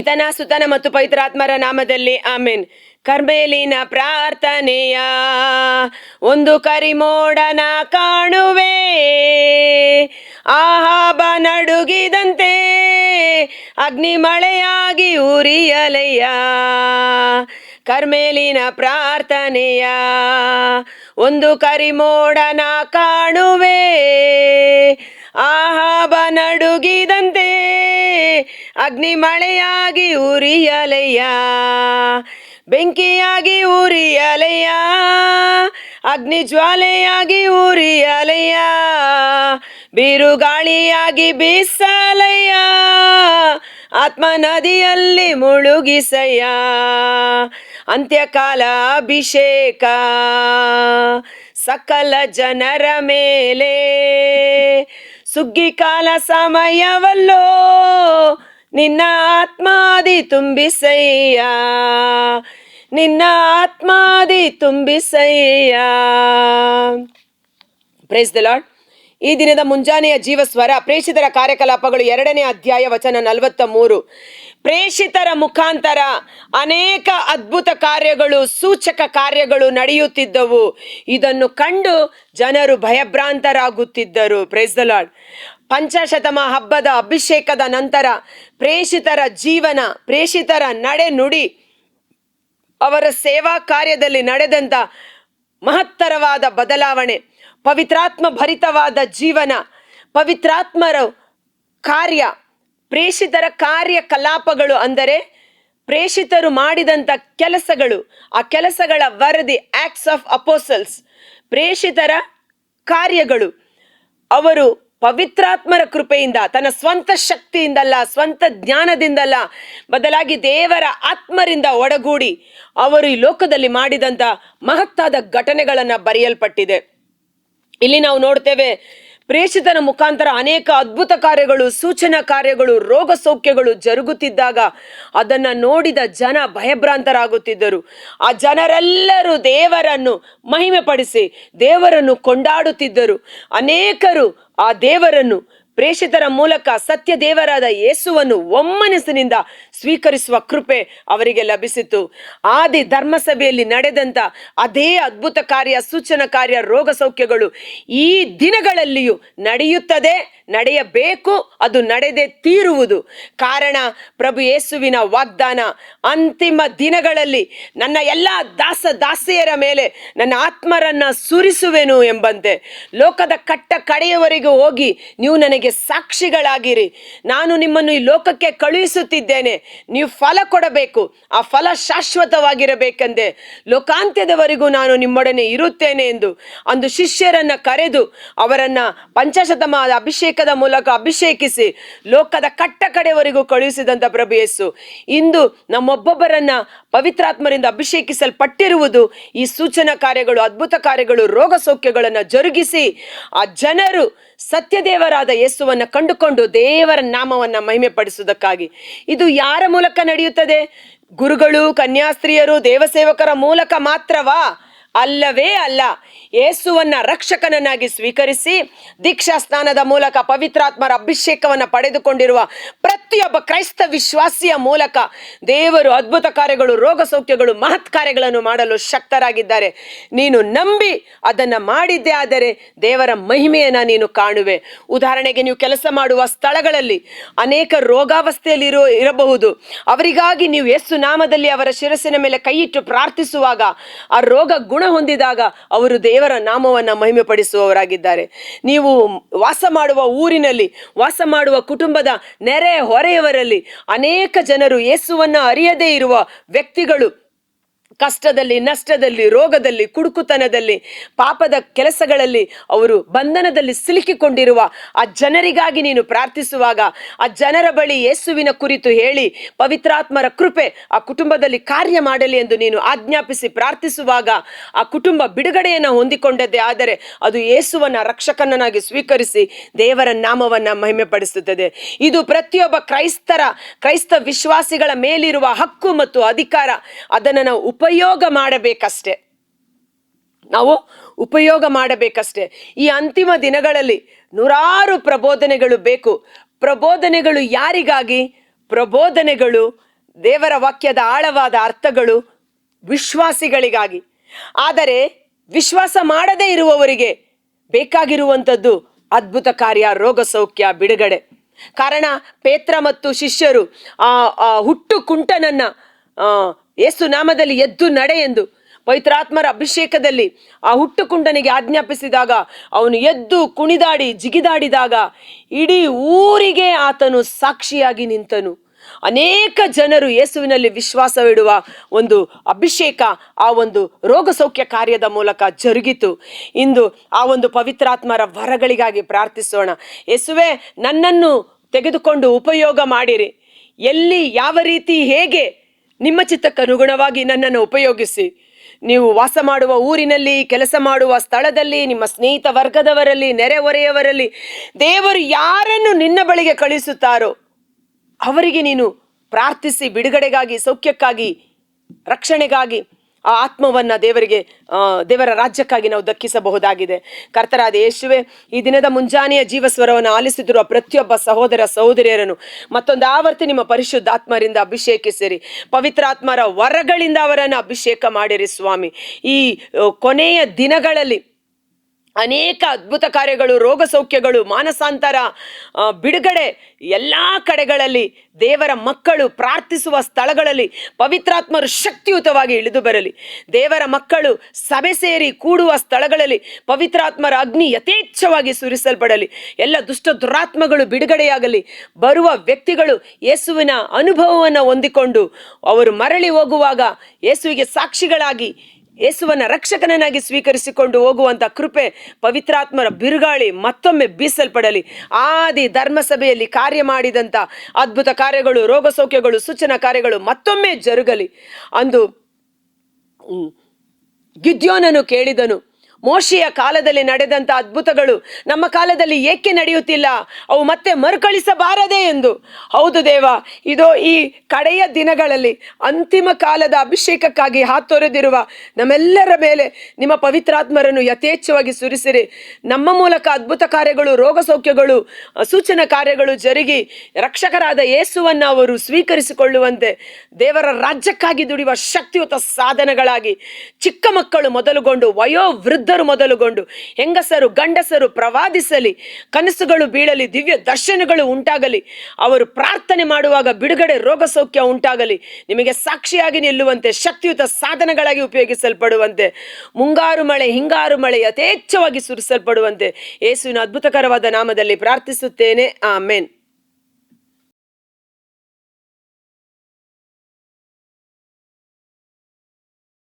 ಪಿತನ ಸುತನ ಮತ್ತು ಪವಿತ್ರಾತ್ಮರ ನಾಮದಲ್ಲಿ ಆಮೇನ್. ಕರ್ಮೇಲಿನ ಪ್ರಾರ್ಥನೆಯ ಒಂದು ಕರಿಮೋಡನ ಕಾಣುವೆ. ಆಹಾಬ ನಡುಗಿದಂತೆ ಅಗ್ನಿ ಮಳೆಯಾಗಿ ಉರಿಯಲಯ್ಯ. ಕರ್ಮೇಲಿನ ಪ್ರಾರ್ಥನೆಯ. ಒಂದು ಕರಿಮೋಡನ ಕಾಣುವೆ. ಆಹಾಬ ನಡುಗಿದಂತೆ ಅಗ್ನಿ ಮಳೆಯಾಗಿ ಉರಿಯಲಯ್ಯ. ಬೆಂಕಿಯಾಗಿ ಉರಿಯಲಯ್ಯ. ಅಗ್ನಿ ಜ್ವಾಲೆಯಾಗಿ ಉರಿಯಲಯ್ಯ. ಬಿರುಗಾಳಿಯಾಗಿ ಬೀಸಲಯ್ಯ. ಆತ್ಮ ನದಿಯಲ್ಲಿ ಮುಳುಗಿಸಯ್ಯ. ಅಂತ್ಯಕಾಲ ಅಭಿಷೇಕ. ಸಕಲ ಜನರ ಮೇಲೆ. ಸುಗ್ಗಿ ಕಾಲ ಸಮಯವಲ್ಲೋ. ನಿನ್ನ ಆತ್ಮಾದಿ ತುಂಬಿಸಯ್ಯ. ನಿನ್ನ ಆತ್ಮಾದಿ ತುಂಬಿಸಯ್ಯ. ಪ್ರೈಸ್ ದ ಲಾರ್ಡ್ ಈ ದಿನದ ಮುಂಜಾನೆಯ ಜೀವಸ್ವರ ಪ್ರೇಷಿತರ ಕಾರ್ಯಕಲಾಪಗಳು ಎರಡನೇ ಅಧ್ಯಾಯ ವಚನ ನಲವತ್ತ ಮೂರು ಪ್ರೇಷಿತರ ಮುಖಾಂತರ ಅನೇಕ ಅದ್ಭುತ ಕಾರ್ಯಗಳು, ಸೂಚಕ ಕಾರ್ಯಗಳು ನಡೆಯುತ್ತಿದ್ದವು. ಇದನ್ನು ಕಂಡು ಜನರು ಭಯಭ್ರಾಂತರಾಗುತ್ತಿದ್ದರು. ಪ್ರೇಸ್ ಲಾರ್ಡ್ ಪಂಚಶತಮ ಹಬ್ಬದ ಅಭಿಷೇಕದ ನಂತರ ಪ್ರೇಷಿತರ ಜೀವನ, ಪ್ರೇಷಿತರ ನಡೆ ನುಡಿ ಅವರ ಸೇವಾ ಕಾರ್ಯದಲ್ಲಿ ನಡೆದಂತ ಮಹತ್ತರವಾದ ಬದಲಾವಣೆ. ಪವಿತ್ರಾತ್ಮ ಭರಿತವಾದ ಜೀವನ, ಪವಿತ್ರಾತ್ಮರ ಕಾರ್ಯ, ಪ್ರೇಷಿತರ ಕಾರ್ಯಕಲಾಪಗಳು ಅಂದರೆ ಪ್ರೇಷಿತರು ಮಾಡಿದಂಥ ಕೆಲಸಗಳು. ಆ ಕೆಲಸಗಳ ವರದಿ ಆಕ್ಟ್ಸ್ ಆಫ್ ಅಪೋಸಲ್ಸ್ ಪ್ರೇಷಿತರ ಕಾರ್ಯಗಳು. ಅವರು ಪವಿತ್ರಾತ್ಮರ ಕೃಪೆಯಿಂದ, ತನ್ನ ಸ್ವಂತ ಶಕ್ತಿಯಿಂದಲ್ಲ, ಸ್ವಂತ ಜ್ಞಾನದಿಂದಲ್ಲ ಬದಲಾಗಿ ದೇವರ ಆತ್ಮರಿಂದ ಒಡಗೂಡಿ ಅವರು ಈ ಲೋಕದಲ್ಲಿ ಮಾಡಿದಂಥ ಮಹತ್ತಾದ ಘಟನೆಗಳನ್ನು ಬರೆಯಲ್ಪಟ್ಟಿದೆ. ಇಲ್ಲಿ ನಾವು ನೋಡ್ತೇವೆ ಪ್ರೇಷಿತನ ಮುಖಾಂತರ ಅನೇಕ ಅದ್ಭುತ ಕಾರ್ಯಗಳು, ಸೂಚನಾ ಕಾರ್ಯಗಳು, ರೋಗ ಸೌಖ್ಯಗಳು ಜರುಗುತ್ತಿದ್ದಾಗ ಅದನ್ನ ನೋಡಿದ ಜನ ಭಯಭ್ರಾಂತರಾಗುತ್ತಿದ್ದರು. ಆ ಜನರೆಲ್ಲರೂ ದೇವರನ್ನು ಮಹಿಮೆ ಪಡಿಸಿ ದೇವರನ್ನು ಕೊಂಡಾಡುತ್ತಿದ್ದರು. ಅನೇಕರು ಆ ದೇವರನ್ನು ಪ್ರೇಷಿತರ ಮೂಲಕ ಸತ್ಯ ದೇವರಾದ ಯೇಸುವನ್ನು ಒಮ್ಮನಸ್ಸಿನಿಂದ ಸ್ವೀಕರಿಸುವ ಕೃಪೆ ಅವರಿಗೆ ಲಭಿಸಿತು. ಆದಿ ಧರ್ಮಸಭೆಯಲ್ಲಿ ನಡೆದಂತ ಅದೇ ಅದ್ಭುತ ಕಾರ್ಯ, ಸೂಚನ ಕಾರ್ಯ, ರೋಗ ಸೌಖ್ಯಗಳು ಈ ದಿನಗಳಲ್ಲಿಯೂ ನಡೆಯುತ್ತದೆ. ನಡೆಯಬೇಕು, ಅದು ನಡೆದೇ ತೀರುವುದು. ಕಾರಣ, ಪ್ರಭು ಯೇಸುವಿನ ವಾಗ್ದಾನ. ಅಂತಿಮ ದಿನಗಳಲ್ಲಿ ನನ್ನ ಎಲ್ಲ ದಾಸ ದಾಸಿಯರ ಮೇಲೆ ನನ್ನ ಆತ್ಮರನ್ನ ಸುರಿಸುವೆನು ಎಂಬಂತೆ. ಲೋಕದ ಕಟ್ಟ ಕಡೆಯವರೆಗೂ ಹೋಗಿ ನೀವು ನನಗೆ ಸಾಕ್ಷಿಗಳಾಗಿರಿ. ನಾನು ನಿಮ್ಮನ್ನು ಈ ಲೋಕಕ್ಕೆ ಕಳುಹಿಸುತ್ತಿದ್ದೇನೆ. ನೀವು ಫಲ ಕೊಡಬೇಕು. ಆ ಫಲ ಶಾಶ್ವತವಾಗಿರಬೇಕೆಂದೆ. ಲೋಕಾಂತ್ಯದವರೆಗೂ ನಾನು ನಿಮ್ಮೊಡನೆ ಇರುತ್ತೇನೆ ಎಂದು ಅಂದು ಶಿಷ್ಯರನ್ನ ಕರೆದು ಅವರನ್ನ ಪಂಚಶತಮ ಅಭಿಷೇಕದ ಮೂಲಕ ಅಭಿಷೇಕಿಸಿ, ಲೋಕದ ಕಟ್ಟ ಕಡೆವರೆಗೂ ಕಳುಹಿಸಿದಂಥ ಪ್ರಭು ಯೇಸು. ಇಂದು ನಮ್ಮೊಬ್ಬೊಬ್ಬರನ್ನ ಪವಿತ್ರಾತ್ಮರಿಂದ ಅಭಿಷೇಕಿಸಲ್ಪಟ್ಟಿರುವುದು ಈ ಸೂಚನಾ ಕಾರ್ಯಗಳು, ಅದ್ಭುತ ಕಾರ್ಯಗಳು, ರೋಗ ಸೌಖ್ಯಗಳನ್ನು ಜರುಗಿಸಿ, ಆ ಜನರು ಸತ್ಯದೇವರಾದ ಯೇಸುವನ್ನ ಕಂಡುಕೊಂಡು ದೇವರ ನಾಮವನ್ನ ಮಹಿಮೆ ಪಡಿಸುವುದಕ್ಕಾಗಿ ಇದು ಯಾರ ಮೂಲಕ ನಡೆಯುತ್ತದೆ? ಗುರುಗಳು, ಕನ್ಯಾಸ್ತ್ರೀಯರು, ದೇವಸೇವಕರ ಮೂಲಕ ಮಾತ್ರವಾ? ಅಲ್ಲವೇ ಅಲ್ಲ. ಯೇಸುವನ್ನ ರಕ್ಷಕನನ್ನಾಗಿ ಸ್ವೀಕರಿಸಿ ದೀಕ್ಷಾ ಸ್ನಾನದ ಮೂಲಕ ಪವಿತ್ರಾತ್ಮರ ಅಭಿಷೇಕವನ್ನು ಪಡೆದುಕೊಂಡಿರುವ ಪ್ರತಿಯೊಬ್ಬ ಕ್ರೈಸ್ತ ವಿಶ್ವಾಸಿಯ ಮೂಲಕ ದೇವರು ಅದ್ಭುತ ಕಾರ್ಯಗಳು, ರೋಗ ಸೌಖ್ಯಗಳು, ಮಹತ್ ಕಾರ್ಯಗಳನ್ನು ಮಾಡಲು ಶಕ್ತರಾಗಿದ್ದಾರೆ. ನೀನು ನಂಬಿ ಅದನ್ನ ಮಾಡಿದ್ದೇ ಆದರೆ ದೇವರ ಮಹಿಮೆಯನ್ನು ನೀನು ಕಾಣುವೆ. ಉದಾಹರಣೆಗೆ ನೀವು ಕೆಲಸ ಮಾಡುವ ಸ್ಥಳಗಳಲ್ಲಿ ಅನೇಕ ರೋಗಾವಸ್ಥೆಯಲ್ಲಿ ಇರೋ, ಇರಬಹುದು. ಅವರಿಗಾಗಿ ನೀವು ಯೇಸು ನಾಮದಲ್ಲಿ ಅವರ ಶಿರಸ್ಸಿನ ಮೇಲೆ ಕೈಯಿಟ್ಟು ಪ್ರಾರ್ಥಿಸುವಾಗ ಆ ರೋಗ ಗುಣ ಹೊಂದಿದಾಗ ಅವರು ದೇವರ ನಾಮವನ್ನು ಮಹಿಮೆ ಪಡಿಸುವವರಾಗಿದ್ದಾರೆ ನೀವು ವಾಸ ಮಾಡುವ ಊರಿನಲ್ಲಿ, ವಾಸ ಮಾಡುವ ಕುಟುಂಬದ ನೆರೆ ಹೊರೆಯವರಲ್ಲಿ ಅನೇಕ ಜನರು ಯೇಸುವನ್ನ ಅರಿಯದೇ ಇರುವ ವ್ಯಕ್ತಿಗಳು. ಕಷ್ಟದಲ್ಲಿ, ನಷ್ಟದಲ್ಲಿ, ರೋಗದಲ್ಲಿ, ಕುಡುಕುತನದಲ್ಲಿ, ಪಾಪದ ಕೆಲಸಗಳಲ್ಲಿ ಅವರು ಬಂಧನದಲ್ಲಿ ಸಿಲುಕಿಕೊಂಡಿರುವ ಆ ಜನರಿಗಾಗಿ ನೀನು ಪ್ರಾರ್ಥಿಸುವಾಗ, ಆ ಜನರ ಬಳಿ ಯೇಸುವಿನ ಕುರಿತು ಹೇಳಿ, ಪವಿತ್ರಾತ್ಮರ ಕೃಪೆ ಆ ಕುಟುಂಬದಲ್ಲಿ ಕಾರ್ಯ ಮಾಡಲಿ ಎಂದು ನೀನು ಆಜ್ಞಾಪಿಸಿ ಪ್ರಾರ್ಥಿಸುವಾಗ ಆ ಕುಟುಂಬ ಬಿಡುಗಡೆಯನ್ನು ಹೊಂದಿಕೊಂಡದ್ದೇ ಆದರೆ ಅದು ಯೇಸುವನ್ನ ರಕ್ಷಕನನ್ನಾಗಿ ಸ್ವೀಕರಿಸಿ ದೇವರ ನಾಮವನ್ನು ಮಹಿಮೆ ಪಡಿಸುತ್ತದೆ ಇದು ಪ್ರತಿಯೊಬ್ಬ ಕ್ರೈಸ್ತರ, ಕ್ರೈಸ್ತ ವಿಶ್ವಾಸಿಗಳ ಮೇಲಿರುವ ಹಕ್ಕು ಮತ್ತು ಅಧಿಕಾರ. ಅದನ್ನು ನಾವು ಉಪಯೋಗ ಮಾಡಬೇಕಷ್ಟೆ. ನಾವು ಉಪಯೋಗ ಮಾಡಬೇಕಷ್ಟೆ. ಈ ಅಂತಿಮ ದಿನಗಳಲ್ಲಿ ನೂರಾರು ಪ್ರಬೋಧನೆಗಳು ಬೇಕು. ಪ್ರಬೋಧನೆಗಳು ಯಾರಿಗಾಗಿ? ಪ್ರಬೋಧನೆಗಳು ದೇವರ ವಾಕ್ಯದ ಆಳವಾದ ಅರ್ಥಗಳು ವಿಶ್ವಾಸಿಗಳಿಗಾಗಿ. ಆದರೆ ವಿಶ್ವಾಸ ಮಾಡದೇ ಇರುವವರಿಗೆ ಬೇಕಾಗಿರುವಂಥದ್ದು ಅದ್ಭುತ ಕಾರ್ಯ, ರೋಗ ಸೌಖ್ಯ, ಬಿಡುಗಡೆ. ಕಾರಣ ಪೇತ್ರ ಮತ್ತು ಶಿಷ್ಯರು ಆ ಹುಟ್ಟು ಕುಂಟನನ್ನ ಯೇಸು ನಾಮದಲ್ಲಿ ಎದ್ದು ನಡೆ ಎಂದು ಪವಿತ್ರಾತ್ಮರ ಅಭಿಷೇಕದಲ್ಲಿ ಆ ಹುಟ್ಟು ಕುಂಡನಿಗೆ ಆಜ್ಞಾಪಿಸಿದಾಗ ಅವನು ಎದ್ದು ಕುಣಿದಾಡಿ, ಜಿಗಿದಾಡಿದಾಗ ಇಡೀ ಊರಿಗೆ ಆತನು ಸಾಕ್ಷಿಯಾಗಿ ನಿಂತನು. ಅನೇಕ ಜನರು ಯೇಸುವಿನಲ್ಲಿ ವಿಶ್ವಾಸವಿಡುವ ಒಂದು ಅಭಿಷೇಕ, ಆ ಒಂದು ರೋಗ ಸೌಖ್ಯ ಕಾರ್ಯದ ಮೂಲಕ ಜರುಗಿತು. ಇಂದು ಆ ಒಂದು ಪವಿತ್ರಾತ್ಮರ ವರಗಳಿಗಾಗಿ ಪ್ರಾರ್ಥಿಸೋಣ. ಯೇಸುವೆ ನನ್ನನ್ನು ತೆಗೆದುಕೊಂಡು ಉಪಯೋಗ ಮಾಡಿರಿ. ಎಲ್ಲಿ, ಯಾವ ರೀತಿ, ಹೇಗೆ ನಿಮ್ಮ ಚಿತ್ತಕ್ಕನುಗುಣವಾಗಿ ನನ್ನನ್ನು ಉಪಯೋಗಿಸಿ. ನೀವು ವಾಸ ಮಾಡುವ ಊರಿನಲ್ಲಿ, ಕೆಲಸ ಮಾಡುವ ಸ್ಥಳದಲ್ಲಿ, ನಿಮ್ಮ ಸ್ನೇಹಿತ ವರ್ಗದವರಲ್ಲಿ ನೆರೆಹೊರೆಯವರಲ್ಲಿ ದೇವರು ಯಾರನ್ನು ನಿನ್ನ ಬಳಿಗೆ ಕಳಿಸುತ್ತಾರೋ, ಅವರಿಗೆ ನೀನು ಪ್ರಾರ್ಥಿಸಿ ಬಿಡುಗಡೆಗಾಗಿ, ಸೌಖ್ಯಕ್ಕಾಗಿ, ರಕ್ಷಣೆಗಾಗಿ ಆ ಆತ್ಮವನ್ನು ದೇವರಿಗೆ ದೇವರ ರಾಜ್ಯಕ್ಕಾಗಿ ನಾವು ದಕ್ಕಿಸಬಹುದಾಗಿದೆ. ಕರ್ತರಾದ ಯೇಸುವೆ, ಈ ದಿನದ ಮುಂಜಾನೆಯ ಜೀವಸ್ವರವನ್ನು ಆಲಿಸುತ್ತಿರುವ ಪ್ರತಿಯೊಬ್ಬ ಸಹೋದರ ಸಹೋದರಿಯರನ್ನು ಮತ್ತೊಂದು ಆವರ್ತಿ ನಿಮ್ಮ ಪರಿಶುದ್ಧಾತ್ಮರಿಂದ ಅಭಿಷೇಕಿಸಿರಿ. ಪವಿತ್ರಾತ್ಮರ ವರಗಳಿಂದ ಅವರನ್ನು ಅಭಿಷೇಕ ಮಾಡಿರಿ ಸ್ವಾಮಿ. ಈ ಕೊನೆಯ ದಿನಗಳಲ್ಲಿ ಅನೇಕ ಅದ್ಭುತ ಕಾರ್ಯಗಳು, ರೋಗ ಸೌಖ್ಯಗಳು, ಮಾನಸಾಂತರ ಬಿಡುಗಡೆ ಎಲ್ಲ ಕಡೆಗಳಲ್ಲಿ ದೇವರ ಮಕ್ಕಳು ಪ್ರಾರ್ಥಿಸುವ ಸ್ಥಳಗಳಲ್ಲಿ ಪವಿತ್ರಾತ್ಮರು ಶಕ್ತಿಯುತವಾಗಿ ಇಳಿದು ಬರಲಿ. ದೇವರ ಮಕ್ಕಳು ಸಭೆ ಸೇರಿ ಕೂಡುವ ಸ್ಥಳಗಳಲ್ಲಿ ಪವಿತ್ರಾತ್ಮರ ಅಗ್ನಿ ಯಥೇಚ್ಛವಾಗಿ ಸುರಿಸಲ್ಪಡಲಿ. ಎಲ್ಲ ದುಷ್ಟ ದುರಾತ್ಮಗಳು ಬಿಡುಗಡೆಯಾಗಲಿ. ಬರುವ ವ್ಯಕ್ತಿಗಳು ಯೇಸುವಿನ ಅನುಭವವನ್ನು ಹೊಂದಿಕೊಂಡು ಅವರು ಮರಳಿ ಹೋಗುವಾಗ ಯೇಸುವಿಗೆ ಸಾಕ್ಷಿಗಳಾಗಿ ಯೇಸುವನ್ನ ರಕ್ಷಕನನ್ನಾಗಿ ಸ್ವೀಕರಿಸಿಕೊಂಡು ಹೋಗುವಂತ ಕೃಪೆ ಪವಿತ್ರಾತ್ಮರ ಬಿರುಗಾಳಿ ಮತ್ತೊಮ್ಮೆ ಬೀಸಲ್ಪಡಲಿ. ಆದಿ ಧರ್ಮಸಭೆಯಲ್ಲಿ ಕಾರ್ಯ ಮಾಡಿದಂತ ಅದ್ಭುತ ಕಾರ್ಯಗಳು, ರೋಗ ಸೌಖ್ಯಗಳು, ಸೂಚನಾ ಕಾರ್ಯಗಳು ಮತ್ತೊಮ್ಮೆ ಜರುಗಲಿ. ಅಂದು ಗಿದ್ಯೋನನು ಕೇಳಿದನು ಮೋಶೆಯ ಕಾಲದಲ್ಲಿ ನಡೆದಂತ ಅದ್ಭುತಗಳು ನಮ್ಮ ಕಾಲದಲ್ಲಿ ಏಕೆ ನಡೆಯುತ್ತಿಲ್ಲ? ಅವು ಮತ್ತೆ ಮರುಕಳಿಸಬಾರದೆ ಎಂದು. ಹೌದು ದೇವ, ಇದೋ ಈ ಕಡೆಯ ದಿನಗಳಲ್ಲಿ ಅಂತಿಮ ಕಾಲದ ಅಭಿಷೇಕಕ್ಕಾಗಿ ಹಾತೊರೆದಿರುವ ನಮ್ಮೆಲ್ಲರ ಮೇಲೆ ನಿಮ್ಮ ಪವಿತ್ರಾತ್ಮರನ್ನು ಯಥೇಚ್ಛವಾಗಿ ಸುರಿಸಿರಿ. ನಮ್ಮ ಮೂಲಕ ಅದ್ಭುತ ಕಾರ್ಯಗಳು, ರೋಗ ಸೌಖ್ಯಗಳು ಸೂಚನಾ ಕಾರ್ಯಗಳು ಜರುಗಿ ರಕ್ಷಕರಾದ ಯೇಸುವನ್ನು ಅವರು ಸ್ವೀಕರಿಸಿಕೊಳ್ಳುವಂತೆ ದೇವರ ರಾಜ್ಯಕ್ಕಾಗಿ ದುಡಿಯುವ ಶಕ್ತಿಯುತ ಸಾಧನಗಳಾಗಿ ಚಿಕ್ಕ ಮಕ್ಕಳು ಮೊದಲುಗೊಂಡು ವಯೋವೃದ್ಧರು ಮೊದಲುಗೊಂಡು ಹೆಂಗಸರು, ಗಂಡಸರು ಪ್ರವಾದಿಸಲಿ, ಕನಸುಗಳು ಬೀಳಲಿ, ದಿವ್ಯ ದರ್ಶನಗಳು ಉಂಟಾಗಲಿ, ಅವರು ಪ್ರಾರ್ಥನೆ ಮಾಡುವಾಗ ಬಿಡುಗಡೆ ರೋಗ ಸೌಖ್ಯ ಉಂಟಾಗಲಿ, ನಿಮಗೆ ಸಾಕ್ಷಿಯಾಗಿ ನಿಲ್ಲುವಂತೆ, ಶಕ್ತಿಯುತ ಸಾಧನಗಳಾಗಿ ಉಪಯೋಗಿಸಲ್ಪಡುವಂತೆ, ಮುಂಗಾರು ಮಳೆ, ಹಿಂಗಾರು ಮಳೆ ಯಥೇಚ್ಛವಾಗಿ ಸುರಿಸಲ್ಪಡುವಂತೆ, ಯೇಸುವಿನ ಅದ್ಭುತಕರವಾದ ನಾಮದಲ್ಲಿ ಪ್ರಾರ್ಥಿಸುತ್ತೇನೆ. ಆಮೇನ್.